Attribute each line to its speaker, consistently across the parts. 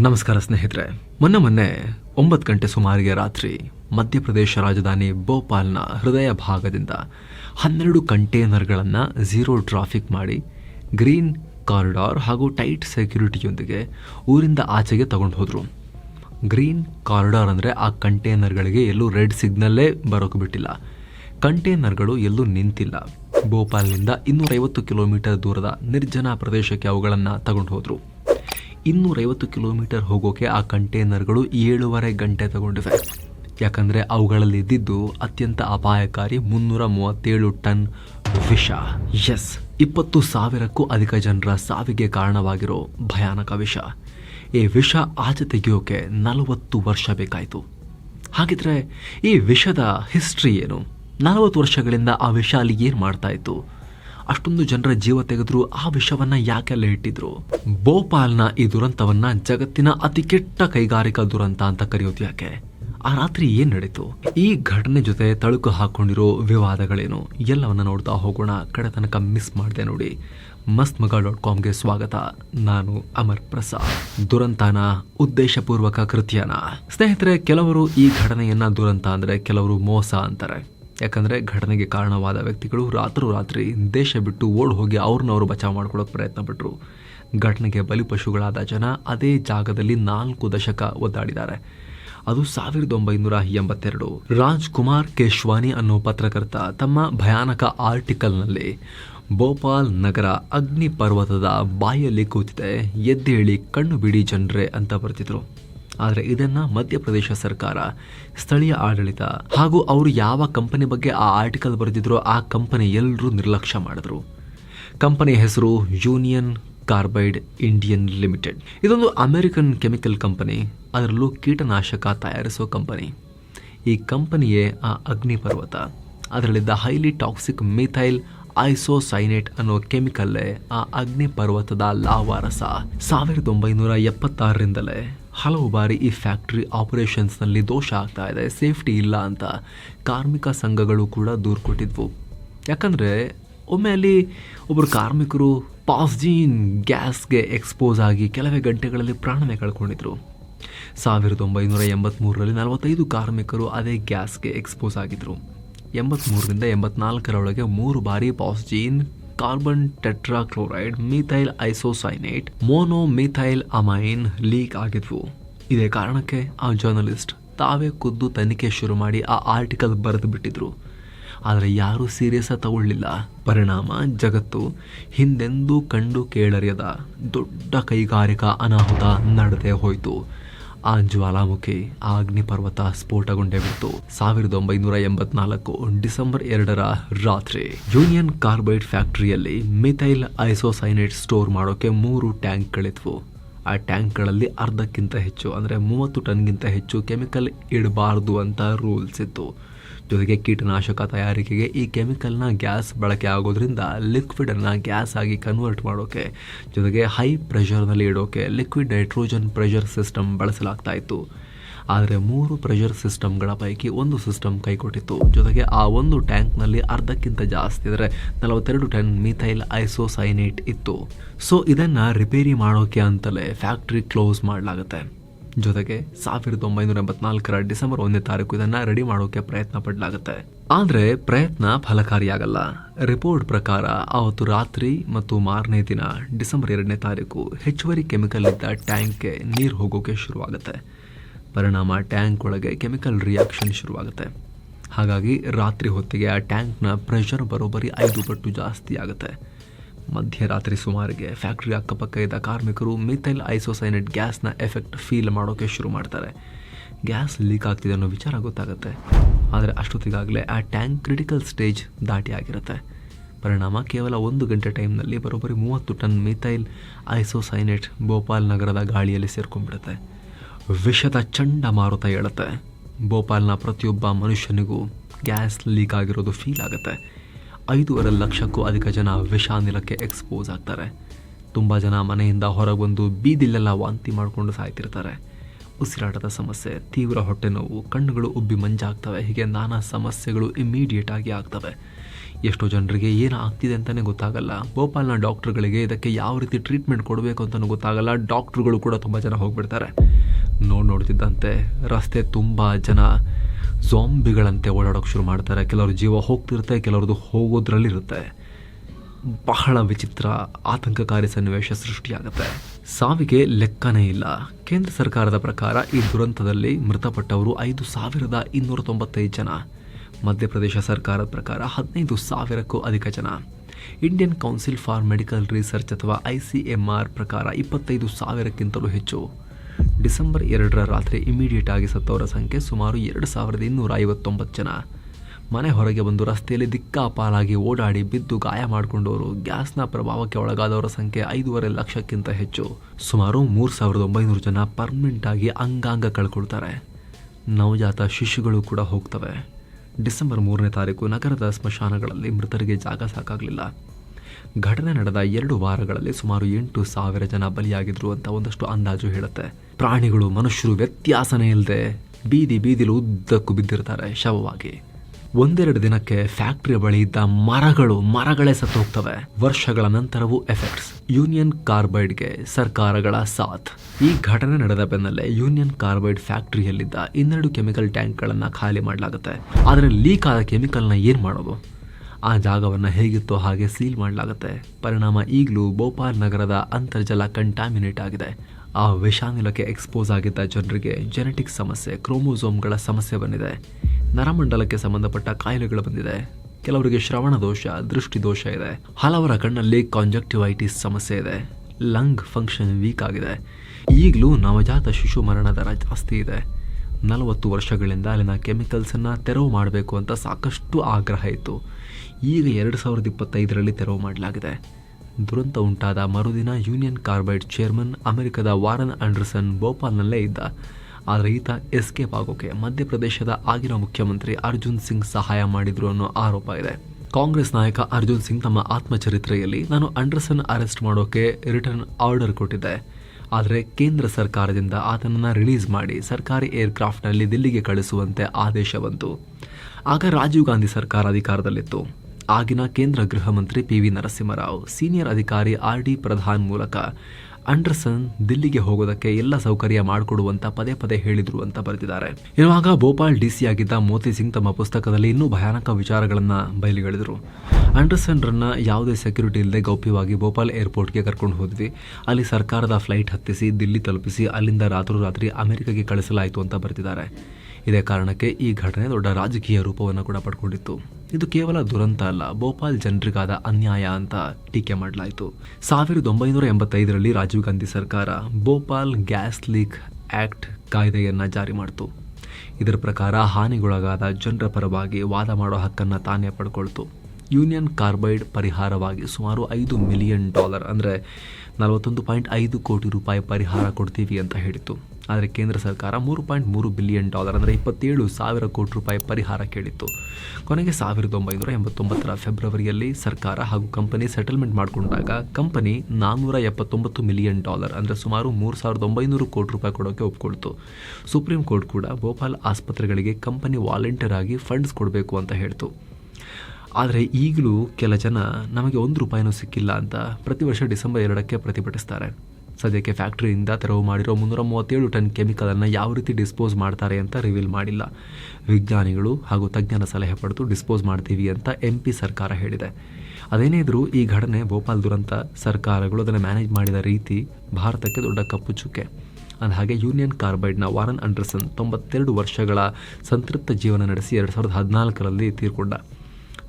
Speaker 1: ನಮಸ್ಕಾರ ಸ್ನೇಹಿತರೆ. ಮೊನ್ನೆ ಮೊನ್ನೆ ಒಂಬತ್ತು ಗಂಟೆ ಸುಮಾರಿಗೆ ರಾತ್ರಿ ಮಧ್ಯಪ್ರದೇಶ ರಾಜಧಾನಿ ಭೋಪಾಲ್ನ ಹೃದಯ ಭಾಗದಿಂದ ಹನ್ನೆರಡು ಕಂಟೇನರ್ಗಳನ್ನು ಝೀರೋ ಟ್ರಾಫಿಕ್ ಮಾಡಿ ಗ್ರೀನ್ ಕಾರಿಡಾರ್ ಹಾಗೂ ಟೈಟ್ ಸೆಕ್ಯೂರಿಟಿಯೊಂದಿಗೆ ಊರಿಂದ ಆಚೆಗೆ ತಗೊಂಡು ಹೋದರು. ಗ್ರೀನ್ ಕಾರಿಡಾರ್ ಅಂದರೆ ಆ ಕಂಟೇನರ್ಗಳಿಗೆ ಎಲ್ಲೂ ರೆಡ್ ಸಿಗ್ನಲ್ಲೇ ಬರೋಕೆ ಬಿಟ್ಟಿಲ್ಲ. ಕಂಟೇನರ್ಗಳು ಎಲ್ಲೂ ನಿಂತಿಲ್ಲ. ಭೋಪಾಲ್ನಿಂದ ಇನ್ನೂರೈವತ್ತು ಕಿಲೋಮೀಟರ್ ದೂರದ ನಿರ್ಜನ ಪ್ರದೇಶಕ್ಕೆ ಅವುಗಳನ್ನು ತಗೊಂಡು ಹೋದರು. ಇನ್ನೂರೈವತ್ತು ಕಿಲೋಮೀಟರ್ ಹೋಗೋಕೆ ಆ ಕಂಟೇನರ್ಗಳು ಏಳುವರೆ ಗಂಟೆ ತಗೊಂಡಿವೆ. ಯಾಕಂದರೆ ಅವುಗಳಲ್ಲಿ ಇದ್ದಿದ್ದು ಅತ್ಯಂತ ಅಪಾಯಕಾರಿ ಮುನ್ನೂರ ಮೂವತ್ತೇಳು ಟನ್ ವಿಷ. ಎಸ್, ಇಪ್ಪತ್ತು ಸಾವಿರಕ್ಕೂ ಅಧಿಕ ಜನರ ಸಾವಿಗೆ ಕಾರಣವಾಗಿರೋ ಭಯಾನಕ ವಿಷ. ಈ ವಿಷ ಆಚೆ ತೆಗೆಯೋಕೆ ನಲವತ್ತು ವರ್ಷ ಬೇಕಾಯಿತು. ಹಾಗಿದ್ರೆ ಈ ವಿಷದ ಹಿಸ್ಟ್ರಿ ಏನು? ನಲವತ್ತು ವರ್ಷಗಳಿಂದ ಆ ವಿಷ ಅಲ್ಲಿ ಏನು ಮಾಡ್ತಾ ಇತ್ತು? ಅಷ್ಟೊಂದು ಜನರ ಜೀವ ತೆಗೆದ್ರು, ಆ ವಿಷವನ್ನ ಯಾಕೆಲ್ಲ ಇಟ್ಟಿದ್ರು? ಭೋಪಾಲ್ನ ಈ ದುರಂತವನ್ನ ಜಗತ್ತಿನ ಅತಿ ಕೆಟ್ಟ ಕೈಗಾರಿಕಾ ದುರಂತ ಅಂತ ಕರೆಯೋದು ಯಾಕೆ? ಆ ರಾತ್ರಿ ಏನ್ ನಡೀತು? ಈ ಘಟನೆ ಜೊತೆ ತಳುಕು ಹಾಕೊಂಡಿರೋ ವಿವಾದಗಳೇನು? ಎಲ್ಲವನ್ನ ನೋಡ್ತಾ ಹೋಗೋಣ. ಕಡೆ ತನಕ ಮಿಸ್ ಮಾಡಿದೆ ನೋಡಿ. ಮಸ್ತ್ ಮಗ ಡಾಟ್ ಕಾಮ್ಗೆ ಸ್ವಾಗತ. ನಾನು ಅಮರ್ ಪ್ರಸಾದ್. ದುರಂತನ ಉದ್ದೇಶಪೂರ್ವಕ ಕೃತ್ಯನ. ಸ್ನೇಹಿತರೆ, ಕೆಲವರು ಈ ಘಟನೆಯನ್ನ ದುರಂತ ಅಂದ್ರೆ ಕೆಲವರು ಮೋಸ ಅಂತಾರೆ. ಯಾಕಂದ್ರೆ ಘಟನೆಗೆ ಕಾರಣವಾದ ವ್ಯಕ್ತಿಗಳು ರಾತ್ರೋರಾತ್ರಿ ದೇಶ ಬಿಟ್ಟು ಓಡ್ ಹೋಗಿ ಅವ್ರನ್ನವರು ಬಚಾವ್ ಮಾಡ್ಕೊಳ್ಳೋಕೆ ಪ್ರಯತ್ನ ಪಟ್ಟರು ಘಟನೆಗೆ ಬಲಿಪಶುಗಳಾದ ಜನ ಅದೇ ಜಾಗದಲ್ಲಿ ನಾಲ್ಕು ದಶಕ ಒದ್ದಾಡಿದ್ದಾರೆ. ಅದು ಸಾವಿರದ ಒಂಬೈನೂರ ಎಂಬತ್ತೆರಡು. ರಾಜ್ ಕುಮಾರ್ ಕೇಶ್ವಾನಿ ಅನ್ನೋ ಪತ್ರಕರ್ತ ತಮ್ಮ ಭಯಾನಕ ಆರ್ಟಿಕಲ್ನಲ್ಲಿ, ಭೋಪಾಲ್ ನಗರ ಅಗ್ನಿ ಪರ್ವತದ ಬಾಯಲ್ಲಿ ಕೂತಿದೆ, ಎದ್ದೇಳಿ ಕಣ್ಣು ಬಿಡಿ ಜನರೇ ಅಂತ ಬರ್ತಿದ್ರು ಆದರೆ ಇದನ್ನ ಮಧ್ಯಪ್ರದೇಶ ಸರ್ಕಾರ, ಸ್ಥಳೀಯ ಆಡಳಿತ ಹಾಗೂ ಅವರು ಯಾವ ಕಂಪನಿ ಬಗ್ಗೆ ಆ ಆರ್ಟಿಕಲ್ ಬರೆದಿದ್ರೋ ಆ ಕಂಪನಿ ಎಲ್ಲರೂ ನಿರ್ಲಕ್ಷ್ಯ ಮಾಡಿದ್ರು. ಕಂಪನಿ ಹೆಸರು ಯೂನಿಯನ್ ಕಾರ್ಬೈಡ್ ಇಂಡಿಯನ್ ಲಿಮಿಟೆಡ್ ಇದೊಂದು ಅಮೆರಿಕನ್ ಕೆಮಿಕಲ್ ಕಂಪನಿ ಅದರಲ್ಲೂ ಕೀಟನಾಶಕ ತಯಾರಿಸೋ ಕಂಪನಿ ಈ ಕಂಪನಿಯೇ ಆ ಅಗ್ನಿ ಪರ್ವತ ಅದರಲ್ಲಿದ್ದ ಹೈಲಿ ಟಾಕ್ಸಿಕ್ ಮಿಥೈಲ್ ಐಸೋಸೈನೇಟ್ ಅನ್ನೋ ಕೆಮಿಕಲ್ಲೇ ಆ ಅಗ್ನಿ ಪರ್ವತದ ಲಾವಾರಸ ಸಾವಿರದ ಒಂಬೈನೂರ ಎಪ್ಪತ್ತಾರರಿಂದಲೇ ಹಲವು ಬಾರಿ ಈ ಫ್ಯಾಕ್ಟ್ರಿ ಆಪರೇಷನ್ಸ್ನಲ್ಲಿ ದೋಷ ಆಗ್ತಾ ಇದೆ, ಸೇಫ್ಟಿ ಇಲ್ಲ ಅಂತ ಕಾರ್ಮಿಕ ಸಂಘಗಳು ಕೂಡ ದೂರು ಕೊಟ್ಟಿದ್ವು. ಯಾಕಂದರೆ ಒಮ್ಮೆ ಅಲ್ಲಿ ಒಬ್ಬರು ಕಾರ್ಮಿಕರು ಪಾಸ್ಜೀನ್ ಗ್ಯಾಸ್ಗೆ ಎಕ್ಸ್ಪೋಸ್ ಆಗಿ ಕೆಲವೇ ಗಂಟೆಗಳಲ್ಲಿ ಪ್ರಾಣವೇ ಕಳ್ಕೊಂಡಿದ್ರು. ಸಾವಿರದ ಒಂಬೈನೂರ ಎಂಬತ್ತ್ಮೂರರಲ್ಲಿ ನಲವತ್ತೈದು ಕಾರ್ಮಿಕರು ಅದೇ ಗ್ಯಾಸ್ಗೆ ಎಕ್ಸ್ಪೋಸ್ ಆಗಿದ್ದರು ಎಂಬತ್ತ್ಮೂರರಿಂದ ಎಂಬತ್ನಾಲ್ಕರೊಳಗೆ ಮೂರು ಬಾರಿ phosgene carbon tetrachloride methyl isocyanate mono methyl amine leak ಆಗಿದ್ವು. ಇದೇ ಕಾರಣಕ್ಕೆ ಆ ಜರ್ನಲಿಸ್ಟ್ ತಾವೇ ಖುದ್ದು ತನಿಖೆ ಶುರು ಮಾಡಿ ಆ ಆರ್ಟಿಕಲ್ ಬರೆದು ಬಿಟ್ಟಿದ್ರು. ಆದರೆ ಯಾರೂ ಸೀರಿಯಸ್ ತಗೊಳ್ಳಿಲ್ಲ. ಪರಿಣಾಮ ಜಗತ್ತು ಹಿಂದೆಂದೂ ಕಂಡು ಕೇಳರಿಯದ ದೊಡ್ಡ ಕೈಗಾರಿಕಾ ಅನಾಹುತ ನಡೆದೇ ಹೋಯಿತು. ಆ ಜ್ವಾಲಾಮುಖಿ ಆ ಅಗ್ನಿಪರ್ವತ ಸ್ಫೋಟಗೊಂಡೇ ಬಿತ್ತು ಸಾವಿರದ ಒಂಬೈನೂರ ಎಂಬತ್ನಾಲ್ಕು ಡಿಸೆಂಬರ್ ಎರಡರ ರಾತ್ರಿ, ಯೂನಿಯನ್ ಕಾರ್ಬೈಡ್ ಫ್ಯಾಕ್ಟರಿಯಲ್ಲಿ ಮಿಥೈಲ್ ಐಸೋಸೈನೇಟ್ ಸ್ಟೋರ್ ಮಾಡೋಕೆ ಮೂರು ಟ್ಯಾಂಕ್ ಟ್ಯಾಂಕ್ಗಳಿದ್ವು ಆ ಟ್ಯಾಂಕ್ಗಳಲ್ಲಿ ಅರ್ಧಕ್ಕಿಂತ ಹೆಚ್ಚು, ಅಂದರೆ ಮೂವತ್ತು ಟನ್ಗಿಂತ ಹೆಚ್ಚು ಕೆಮಿಕಲ್ ಇಡಬಾರ್ದು ಅಂತ ರೂಲ್ಸ್ ಇತ್ತು. ಜೊತೆಗೆ ಕೀಟನಾಶಕ ತಯಾರಿಕೆಗೆ ಈ ಕೆಮಿಕಲ್ನ ಗ್ಯಾಸ್ ಬಳಕೆ ಆಗೋದ್ರಿಂದ ಲಿಕ್ವಿಡನ್ನು ಗ್ಯಾಸ್ ಆಗಿ ಕನ್ವರ್ಟ್ ಮಾಡೋಕೆ, ಜೊತೆಗೆ ಹೈ ಪ್ರೆಷರ್ನಲ್ಲಿ ಇಡೋಕೆ ಲಿಕ್ವಿಡ್ ನೈಟ್ರೋಜನ್ ಪ್ರೆಷರ್ ಸಿಸ್ಟಮ್ ಬಳಸಲಾಗ್ತಾ ಇತ್ತು. ಆದರೆ ಮೂರು ಪ್ರೆಷರ್ ಸಿಸ್ಟಮ್ಗಳ ಪೈಕಿ ಒಂದು ಸಿಸ್ಟಮ್ ಕೈಕೊಟ್ಟಿತ್ತು. ಜೊತೆಗೆ ಆ ಒಂದು ಟ್ಯಾಂಕ್ನಲ್ಲಿ ಅರ್ಧಕ್ಕಿಂತ ಜಾಸ್ತಿ ಇದ್ದರೆ ನಲವತ್ತೆರಡು ಟನ್ ಮಿಥೈಲ್ ಐಸೋಸೈನೇಟ್ ಇತ್ತು. ಸೊ ಇದನ್ನು ರಿಪೇರಿ ಮಾಡೋಕೆ ಅಂತಲೇ ಫ್ಯಾಕ್ಟ್ರಿ ಕ್ಲೋಸ್ ಮಾಡಲಾಗುತ್ತೆ. ಜೊತೆಗೆ ಸಾವಿರದ ಒಂಬೈನೂರ ಎಂಬತ್ನಾಲ್ಕರ ಡಿಸೆಂಬರ್ ಒಂದನೇ ತಾರೀಕು ಇದನ್ನ ರೆಡಿ ಮಾಡೋಕೆ ಪ್ರಯತ್ನ ಪಡಲಾಗುತ್ತೆ. ಆದ್ರೆ ಪ್ರಯತ್ನ ಫಲಕಾರಿಯಾಗಲ್ಲ. ರಿಪೋರ್ಟ್ ಪ್ರಕಾರ ಅವತ್ತು ರಾತ್ರಿ ಮತ್ತು ಮಾರನೇ ದಿನ ಡಿಸೆಂಬರ್ ಎರಡನೇ ತಾರೀಕು ಹೆಚ್ಚುವರಿ ಕೆಮಿಕಲ್ ಇದ್ದ ಟ್ಯಾಂಕ್ಗೆ ನೀರು ಹೋಗೋಕೆ ಶುರುವಾಗುತ್ತೆ. ಪರಿಣಾಮ ಟ್ಯಾಂಕ್ ಒಳಗೆ ಕೆಮಿಕಲ್ ರಿಯಾಕ್ಷನ್ ಶುರುವಾಗುತ್ತೆ. ಹಾಗಾಗಿ ರಾತ್ರಿ ಹೊತ್ತಿಗೆ ಆ ಟ್ಯಾಂಕ್ನ ಪ್ರೆಷರ್ ಬರೋಬ್ಬರಿ ಐದು ಪಟ್ಟು ಜಾಸ್ತಿ ಆಗುತ್ತೆ. ಮಧ್ಯರಾತ್ರಿ ಸುಮಾರಿಗೆ ಫ್ಯಾಕ್ಟ್ರಿ ಅಕ್ಕಪಕ್ಕ ಇದ್ದ ಕಾರ್ಮಿಕರು ಮಿಥೈಲ್ ಐಸೋಸೈನೆಟ್ ಗ್ಯಾಸ್ನ ಎಫೆಕ್ಟ್ ಫೀಲ್ ಮಾಡೋಕ್ಕೆ ಶುರು ಮಾಡ್ತಾರೆ. ಗ್ಯಾಸ್ ಲೀಕ್ ಆಗ್ತಿದೆ ಅನ್ನೋ ವಿಚಾರ ಗೊತ್ತಾಗುತ್ತೆ. ಆದರೆ ಅಷ್ಟೊತ್ತಿಗಾಗಲೇ ಆ ಟ್ಯಾಂಕ್ ಕ್ರಿಟಿಕಲ್ ಸ್ಟೇಜ್ ದಾಟಿ ಆಗಿರುತ್ತೆ. ಪರಿಣಾಮ ಕೇವಲ ಒಂದು ಗಂಟೆ ಟೈಮ್ನಲ್ಲಿ ಬರೋಬ್ಬರಿ ಮೂವತ್ತು ಟನ್ ಮಿಥೈಲ್ ಐಸೋಸೈನೇಟ್ ಭೋಪಾಲ್ ನಗರದ ಗಾಳಿಯಲ್ಲಿ ಸೇರ್ಕೊಂಡ್ಬಿಡುತ್ತೆ. ವಿಷದ ಚಂಡಮಾರುತ ಹೇಳುತ್ತೆ ಭೋಪಾಲ್ನ ಪ್ರತಿಯೊಬ್ಬ ಮನುಷ್ಯನಿಗೂ ಗ್ಯಾಸ್ ಲೀಕ್ ಆಗಿರೋದು ಫೀಲ್ ಆಗುತ್ತೆ. ಐದೂವರೆ ಲಕ್ಷಕ್ಕೂ ಅಧಿಕ ಜನ ವಿಷಾನಿಲಕ್ಕೆ ಎಕ್ಸ್ಪೋಸ್ ಆಗ್ತಾರೆ. ತುಂಬ ಜನ ಮನೆಯಿಂದ ಹೊರಗೆ ಬಂದು ಬೀದಿಲೆಲ್ಲ ವಾಂತಿ ಮಾಡಿಕೊಂಡು ಸಾಯ್ತಿರ್ತಾರೆ. ಉಸಿರಾಟದ ಸಮಸ್ಯೆ, ತೀವ್ರ ಹೊಟ್ಟೆ ನೋವು, ಕಣ್ಣುಗಳು ಉಬ್ಬಿ ಮಂಜಾಗ್ತವೆ, ಹೀಗೆ ನಾನಾ ಸಮಸ್ಯೆಗಳು ಇಮ್ಮಿಡಿಯೇಟ್ ಆಗಿ ಆಗ್ತವೆ. ಎಷ್ಟೋ ಜನರಿಗೆ ಏನು ಆಗ್ತಿದೆ ಅಂತಲೇ ಗೊತ್ತಾಗಲ್ಲ. ಭೋಪಾಲ್ನ ಡಾಕ್ಟ್ರುಗಳಿಗೆ ಇದಕ್ಕೆ ಯಾವ ರೀತಿ ಟ್ರೀಟ್ಮೆಂಟ್ ಕೊಡಬೇಕು ಅಂತಲೂ ಗೊತ್ತಾಗಲ್ಲ. ಡಾಕ್ಟ್ರುಗಳು ಕೂಡ ತುಂಬ ಜನ ಹೋಗ್ಬಿಡ್ತಾರೆ. ನೋಡಿ ನೋಡ್ತಿದ್ದಂತೆ ರಸ್ತೆ ತುಂಬ ಜನ ಝಾಂಬಿಗಳಂತೆ ಓಡಾಡೋಕೆ ಶುರು ಮಾಡ್ತಾರೆ. ಕೆಲವರು ಜೀವ ಹೋಗ್ತಿರುತ್ತೆ ಕೆಲವ್ರದ್ದು ಹೋಗೋದ್ರಲ್ಲಿರುತ್ತೆ. ಬಹಳ ವಿಚಿತ್ರ, ಆತಂಕಕಾರಿ ಸನ್ನಿವೇಶ ಸೃಷ್ಟಿಯಾಗುತ್ತೆ. ಸಾವಿಗೆ ಲೆಕ್ಕನೇ ಇಲ್ಲ. ಕೇಂದ್ರ ಸರ್ಕಾರದ ಪ್ರಕಾರ ಈ ದುರಂತದಲ್ಲಿ ಮೃತಪಟ್ಟವರು ಐದು ಸಾವಿರದ ಇನ್ನೂರ ತೊಂಬತ್ತೈದು ಜನ. ಮಧ್ಯಪ್ರದೇಶ ಸರ್ಕಾರದ ಪ್ರಕಾರ ಹದಿನೈದು ಸಾವಿರಕ್ಕೂ ಅಧಿಕ ಜನ. Indian Council for Medical Research ಅಥವಾ ಐ ಸಿ ಎಂ ಆರ್ ಪ್ರಕಾರ ಇಪ್ಪತ್ತೈದು ಸಾವಿರಕ್ಕಿಂತಲೂ ಹೆಚ್ಚು. ಡಿಸೆಂಬರ್ ಎರಡರ ರಾತ್ರಿ ಇಮಿಡಿಯೇಟ್ ಆಗಿ ಸತ್ತವರ ಸಂಖ್ಯೆ ಸುಮಾರು ಎರಡು ಸಾವಿರದ ಇನ್ನೂರ ಐವತ್ತೊಂಬತ್ತು ಜನ. ಮನೆ ಹೊರಗೆ ಬಂದು ರಸ್ತೆಯಲ್ಲಿ ದಿಕ್ಕಾಪಾಲಾಗಿ ಓಡಾಡಿ ಬಿದ್ದು ಗಾಯ ಮಾಡಿಕೊಂಡವರು ಗ್ಯಾಸ್ನ ಪ್ರಭಾವಕ್ಕೆ ಒಳಗಾದವರ ಸಂಖ್ಯೆ ಐದೂವರೆ ಲಕ್ಷಕ್ಕಿಂತ ಹೆಚ್ಚು. ಸುಮಾರು ಮೂರು ಸಾವಿರದ ಒಂಬೈನೂರು ಜನ ಪರ್ಮನೆಂಟ್ ಆಗಿ ಅಂಗಾಂಗ ಕಳ್ಕೊಳ್ತಾರೆ. ನವಜಾತ ಶಿಶುಗಳು ಕೂಡ ಹೋಗ್ತವೆ. ಡಿಸೆಂಬರ್ ಮೂರನೇ ತಾರೀಕು ನಗರದ ಸ್ಮಶಾನಗಳಲ್ಲಿ ಮೃತರಿಗೆ ಜಾಗ ಸಾಕಾಗಲಿಲ್ಲ. ಘಟನೆ ನಡೆದ ಎರಡು ವಾರಗಳಲ್ಲಿ ಸುಮಾರು ಎಂಟು ಸಾವಿರ ಜನ ಬಲಿಯಾಗಿದ್ರು ಅಂತ ಒಂದಷ್ಟು ಅಂದಾಜು ಹೇಳುತ್ತೆ. ಪ್ರಾಣಿಗಳು, ಮನುಷ್ಯರು ವ್ಯತ್ಯಾಸನೇ ಇಲ್ಲದೆ ಬೀದಿ ಬೀದಿಲು ಉದ್ದಕ್ಕೂ ಬಿದ್ದಿರ್ತಾರೆ ಶವವಾಗಿ. ಒಂದೆರಡು ದಿನಕ್ಕೆ ಫ್ಯಾಕ್ಟರಿ ಬಳಿ ಇದ್ದ ಮರಗಳು ಮರಗಳೇ ಸತ್ತು ಹೋಗ್ತವೆ. ವರ್ಷಗಳ ನಂತರವೂ ಎಫೆಕ್ಟ್ಸ್. ಯೂನಿಯನ್ ಕಾರ್ಬೈಡ್ಗೆ ಸರ್ಕಾರಗಳ ಸಾಥ್. ಈ ಘಟನೆ ನಡೆದ ಬೆನ್ನಲ್ಲೇ ಯೂನಿಯನ್ ಕಾರ್ಬೈಡ್ ಫ್ಯಾಕ್ಟರಿಯಲ್ಲಿದ್ದ ಇನ್ನೆರಡು ಕೆಮಿಕಲ್ ಟ್ಯಾಂಕ್ಗಳನ್ನು ಖಾಲಿ ಮಾಡಲಾಗುತ್ತೆ. ಆದರೆ ಲೀಕ್ ಆದ ಕೆಮಿಕಲ್ನ ಏನು ಮಾಡೋದು? ಆ ಜಾಗವನ್ನು ಹೇಗಿತ್ತೋ ಹಾಗೆ ಸೀಲ್ ಮಾಡಲಾಗುತ್ತೆ. ಪರಿಣಾಮ ಈಗಲೂ ಭೋಪಾಲ್ ನಗರದ ಅಂತರ್ಜಲ ಕಂಟಾಮಿನೇಟ್ ಆಗಿದೆ. ಆ ವಿಷಾನಿಲಕ್ಕೆ ಎಕ್ಸ್ಪೋಸ್ ಆಗಿದ್ದ ಜನರಿಗೆ ಜೆನೆಟಿಕ್ ಸಮಸ್ಯೆ ಕ್ರೋಮೋಸೋಮ್ಗಳ ಸಮಸ್ಯೆ ಬಂದಿದೆ. ನರಮಂಡಲಕ್ಕೆ ಸಂಬಂಧಪಟ್ಟ ಕಾಯಿಲೆಗಳು ಬಂದಿದೆ. ಕೆಲವರಿಗೆ ಶ್ರವಣ ದೋಷ, ದೃಷ್ಟಿ ದೋಷ ಇದೆ. ಹಲವರ ಕಣ್ಣಲ್ಲಿ ಕಾಂಜಕ್ಟಿವೈಟಿಸ್ ಸಮಸ್ಯೆ ಇದೆ. ಲಂಗ್ ಫಂಕ್ಷನ್ ವೀಕ್ ಆಗಿದೆ. ಈಗಲೂ ನವಜಾತ ಶಿಶು ಮರಣ ದರ ಜಾಸ್ತಿ ಇದೆ. ನಲವತ್ತು ವರ್ಷಗಳಿಂದ ಅಲ್ಲಿನ ಕೆಮಿಕಲ್ಸನ್ನು ತೆರವು ಮಾಡಬೇಕು ಅಂತ ಸಾಕಷ್ಟು ಆಗ್ರಹ ಇತ್ತು. ಈಗ ಎರಡು ಸಾವಿರದ ಇಪ್ಪತ್ತೈದರಲ್ಲಿ ತೆರವು ಮಾಡಲಾಗಿದೆ. ದುರಂತ ಉಂಟಾದ ಮರುದಿನ ಯೂನಿಯನ್ ಕಾರ್ಬೈಡ್ ಚೇರ್ಮನ್ ಅಮೆರಿಕದ ವಾರನ್ ಆಂಡರ್ಸನ್ ಭೋಪಾಲ್ನಲ್ಲೇ ಇದ್ದ. ಆದರೆ ಈತ ಎಸ್ಕೇಪ್ ಆಗೋಕೆ ಮಧ್ಯಪ್ರದೇಶದ ಆಗಿನ ಮುಖ್ಯಮಂತ್ರಿ ಅರ್ಜುನ್ ಸಿಂಗ್ ಸಹಾಯ ಮಾಡಿದ್ರು ಅನ್ನೋ ಆರೋಪ ಇದೆ. ಕಾಂಗ್ರೆಸ್ ನಾಯಕ ಅರ್ಜುನ್ ಸಿಂಗ್ ತಮ್ಮ ಆತ್ಮಚರಿತ್ರೆಯಲ್ಲಿ, ನಾನು ಅಂಡರ್ಸನ್ ಅರೆಸ್ಟ್ ಮಾಡೋಕೆ ರಿಟರ್ನ್ ಆರ್ಡರ್ ಕೊಟ್ಟಿದ್ದೆ. ಆದರೆ ಕೇಂದ್ರ ಸರ್ಕಾರದಿಂದ ಆತನನ್ನು ರಿಲೀಸ್ ಮಾಡಿ ಸರ್ಕಾರಿ ಏರ್ಕ್ರಾಫ್ಟ್ನಲ್ಲಿ ದಿಲ್ಲಿಗೆ ಕಳಿಸುವಂತೆ ಆದೇಶ ಬಂತು. ಆಗ ರಾಜೀವ್ ಗಾಂಧಿ ಸರ್ಕಾರ ಅಧಿಕಾರದಲ್ಲಿತ್ತು. ಆಗಿನ ಕೇಂದ್ರ ಗೃಹ ಮಂತ್ರಿ ಪಿ ವಿ ನರಸಿಂಹರಾವ್, ಸೀನಿಯರ್ ಅಧಿಕಾರಿ ಆರ್ ಡಿ ಪ್ರಧಾನ್ ಮೂಲಕ ಅಂಡರ್ಸನ್ ದಿಲ್ಲಿಗೆ ಹೋಗೋದಕ್ಕೆ ಎಲ್ಲ ಸೌಕರ್ಯ ಮಾಡಿಕೊಡುವಂತ ಪದೇ ಪದೇ ಹೇಳಿದ್ರು ಅಂತ ಬರೆದಿದ್ದಾರೆ. ಇರುವಾಗ ಭೋಪಾಲ್ ಡಿಸಿ ಆಗಿದ್ದ ಮೋತಿ ಸಿಂಗ್ ತಮ್ಮ ಪುಸ್ತಕದಲ್ಲಿ ಇನ್ನೂ ಭಯಾನಕ ವಿಚಾರಗಳನ್ನ ಬಯಲಿಗೆಳೆದರು. ಅಂಡರ್ಸನ್ರನ್ನ ಯಾವುದೇ ಸೆಕ್ಯೂರಿಟಿ ಇಲ್ಲದೆ ಗೌಪ್ಯವಾಗಿ ಭೋಪಾಲ್ ಏರ್ಪೋರ್ಟ್ಗೆ ಕರ್ಕೊಂಡು ಹೋದ್ವಿ. ಅಲ್ಲಿ ಸರ್ಕಾರದ ಫ್ಲೈಟ್ ಹತ್ತಿಸಿ, ದಿಲ್ಲಿ ತಲುಪಿಸಿ, ಅಲ್ಲಿಂದ ರಾತ್ರೋರಾತ್ರಿ ಅಮೆರಿಕಗೆ ಕಳಿಸಲಾಯಿತು ಅಂತ ಬರೆದಿದ್ದಾರೆ. ಇದೇ ಕಾರಣಕ್ಕೆ ಈ ಘಟನೆ ದೊಡ್ಡ ರಾಜಕೀಯ ರೂಪವನ್ನು ಕೂಡ ಪಡ್ಕೊಂಡಿತ್ತು. ಇದು ಕೇವಲ ದುರಂತ ಅಲ್ಲ, ಭೋಪಾಲ್ ಜನರಿಗಾದ ಅನ್ಯಾಯ ಅಂತ ಟೀಕೆ ಮಾಡಲಾಯಿತು. ಸಾವಿರದ ಒಂಬೈನೂರ ಎಂಬತ್ತೈದರಲ್ಲಿ ರಾಜೀವ್ ಗಾಂಧಿ ಸರ್ಕಾರ ಭೋಪಾಲ್ ಗ್ಯಾಸ್ ಲೀಕ್ ಆಕ್ಟ್ ಕಾಯ್ದೆಯನ್ನು ಜಾರಿ ಮಾಡಿತು. ಇದರ ಪ್ರಕಾರ ಹಾನಿಗೊಳಗಾದ ಜನರ ಪರವಾಗಿ ವಾದ ಮಾಡೋ ಹಕ್ಕನ್ನು ತಾನೇ ಪಡ್ಕೊಳ್ತು. ಯೂನಿಯನ್ ಕಾರ್ಬೈಡ್ ಪರಿಹಾರವಾಗಿ ಸುಮಾರು ಐದು ಮಿಲಿಯನ್ ಡಾಲರ್, ಅಂದರೆ ನಲವತ್ತೊಂದು ಪಾಯಿಂಟ್ ಐದು ಕೋಟಿ ರೂಪಾಯಿ ಪರಿಹಾರ ಕೊಡ್ತೀವಿ ಅಂತ ಹೇಳಿತ್ತು. ಆದರೆ ಕೇಂದ್ರ ಸರ್ಕಾರ ಮೂರು ಪಾಯಿಂಟ್ ಮೂರು ಬಿಲಿಯನ್ ಡಾಲರ್, ಅಂದರೆ ಇಪ್ಪತ್ತೇಳು ಸಾವಿರ ಕೋಟಿ ರೂಪಾಯಿ ಪರಿಹಾರ ಕೇಳಿತ್ತು. ಕೊನೆಗೆ ಸಾವಿರದ ಒಂಬೈನೂರ ಎಂಬತ್ತೊಂಬತ್ತರ ಫೆಬ್ರವರಿಯಲ್ಲಿ ಸರ್ಕಾರ ಹಾಗೂ ಕಂಪನಿ ಸೆಟಲ್ಮೆಂಟ್ ಮಾಡಿಕೊಂಡಾಗ ಕಂಪನಿ ನಾನ್ನೂರ ಎಪ್ಪತ್ತೊಂಬತ್ತು ಮಿಲಿಯನ್ ಡಾಲರ್, ಅಂದರೆ ಸುಮಾರು ಮೂರು ಸಾವಿರದ ಒಂಬೈನೂರು ಕೋಟಿ ರೂಪಾಯಿ ಕೊಡೋಕೆ ಒಪ್ಕೊಳ್ತು. ಸುಪ್ರೀಂ ಕೋರ್ಟ್ ಕೂಡ ಭೋಪಾಲ್ ಆಸ್ಪತ್ರೆಗಳಿಗೆ ಕಂಪನಿ ವಾಲಂಟಿಯರ್ ಆಗಿ ಫಂಡ್ಸ್ ಕೊಡಬೇಕು ಅಂತ ಹೇಳ್ತು. ಆದರೆ ಈಗಲೂ ಕೆಲ ಜನ ನಮಗೆ ಒಂದು ರೂಪಾಯಿನೂ ಸಿಕ್ಕಿಲ್ಲ ಅಂತ ಪ್ರತಿ ವರ್ಷ ಡಿಸೆಂಬರ್ ಎರಡಕ್ಕೆ ಪ್ರತಿಭಟಿಸ್ತಾರೆ. ಸದ್ಯಕ್ಕೆ ಫ್ಯಾಕ್ಟ್ರಿಯಿಂದ ತೆರವು ಮಾಡಿರೋ ಮುನ್ನೂರ ಮೂವತ್ತೇಳು ಟನ್ ಕೆಮಿಕಲನ್ನು ಯಾವ ರೀತಿ ಡಿಸ್ಪೋಸ್ ಮಾಡ್ತಾರೆ ಅಂತ ರಿವೀಲ್ ಮಾಡಿಲ್ಲ. ವಿಜ್ಞಾನಿಗಳು ಹಾಗೂ ತಜ್ಞರ ಸಲಹೆ ಪಡೆದು ಡಿಸ್ಪೋಸ್ ಮಾಡ್ತೀವಿ ಅಂತ ಎಂ ಪಿ ಸರ್ಕಾರ ಹೇಳಿದೆ. ಅದೇನೇ ಇದ್ರೂ ಈ ಘಟನೆ ಭೋಪಾಲ್ ದುರಂತ ಸರ್ಕಾರಗಳು ಅದನ್ನು ಮ್ಯಾನೇಜ್ ಮಾಡಿದ ರೀತಿ ಭಾರತಕ್ಕೆ ದೊಡ್ಡ ಕಪ್ಪು ಚುಕ್ಕೆ. ಅಂದಹಾಗೆ ಯೂನಿಯನ್ ಕಾರ್ಬೈಡ್ನ ವಾರನ್ ಅಂಡರ್ಸನ್ ತೊಂಬತ್ತೆರಡು ವರ್ಷಗಳ ಸಂತೃಪ್ತ ಜೀವನ ನಡೆಸಿ ಎರಡು ಸಾವಿರದ ಹದಿನಾಲ್ಕರಲ್ಲಿ ತೀರ್ಕೊಂಡ.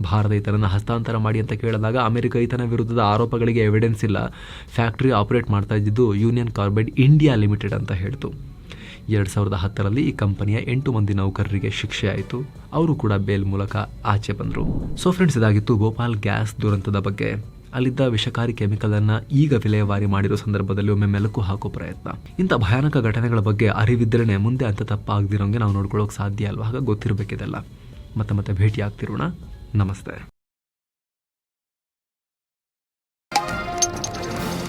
Speaker 1: ಭಾರತ ಈತನನ್ನು ಹಸ್ತಾಂತರ ಮಾಡಿ ಅಂತ ಕೇಳಿದಾಗ ಅಮೆರಿಕ ಈತನ ವಿರುದ್ಧದ ಆರೋಪಗಳಿಗೆ ಎವಿಡೆನ್ಸ್ ಇಲ್ಲ. ಫ್ಯಾಕ್ಟ್ರಿ ಆಪರೇಟ್ ಮಾಡ್ತಾ ಇದ್ದಿದ್ದು ಯೂನಿಯನ್ ಕಾರ್ಬೈಡ್ ಇಂಡಿಯಾ ಲಿಮಿಟೆಡ್ ಅಂತ ಹೇಳ್ತು. ಎರಡು ಸಾವಿರದ ಹತ್ತರಲ್ಲಿ ಈ ಕಂಪನಿಯ ಎಂಟು ಮಂದಿ ನೌಕರರಿಗೆ ಶಿಕ್ಷೆ ಆಯಿತು. ಅವರು ಕೂಡ ಬೇಲ್ ಮೂಲಕ ಆಚೆ ಬಂದರು. ಸೊ ಫ್ರೆಂಡ್ಸ್ ಇದಾಗಿತ್ತು ಗೋಪಾಲ್ ಗ್ಯಾಸ್ ದುರಂತದ ಬಗ್ಗೆ. ಅಲ್ಲಿದ್ದ ವಿಷಕಾರಿ ಕೆಮಿಕಲ್ ಅನ್ನ ಈಗ ವಿಲೇವಾರಿ ಮಾಡಿರೋ ಸಂದರ್ಭದಲ್ಲಿ ಒಮ್ಮೆ ಮೆಲುಕು ಹಾಕೋ ಪ್ರಯತ್ನ. ಇಂಥ ಭಯಾನಕ ಘಟನೆಗಳ ಬಗ್ಗೆ ಅರಿವಿದ್ರೇ ಮುಂದೆ ಅಂತ ತಪ್ಪಾಗದಿರೋಂಗೆ ನಾವು ನೋಡ್ಕೊಳ್ಳೋಕೆ ಸಾಧ್ಯ ಅಲ್ವಾ? ಹಾಗಾಗಿ ಗೊತ್ತಿರಬೇಕಿದೆಲ್ಲ. ಮತ್ತೆ ಮತ್ತೆ ಭೇಟಿ ಆಗ್ತಿರೋಣ नमस्ते।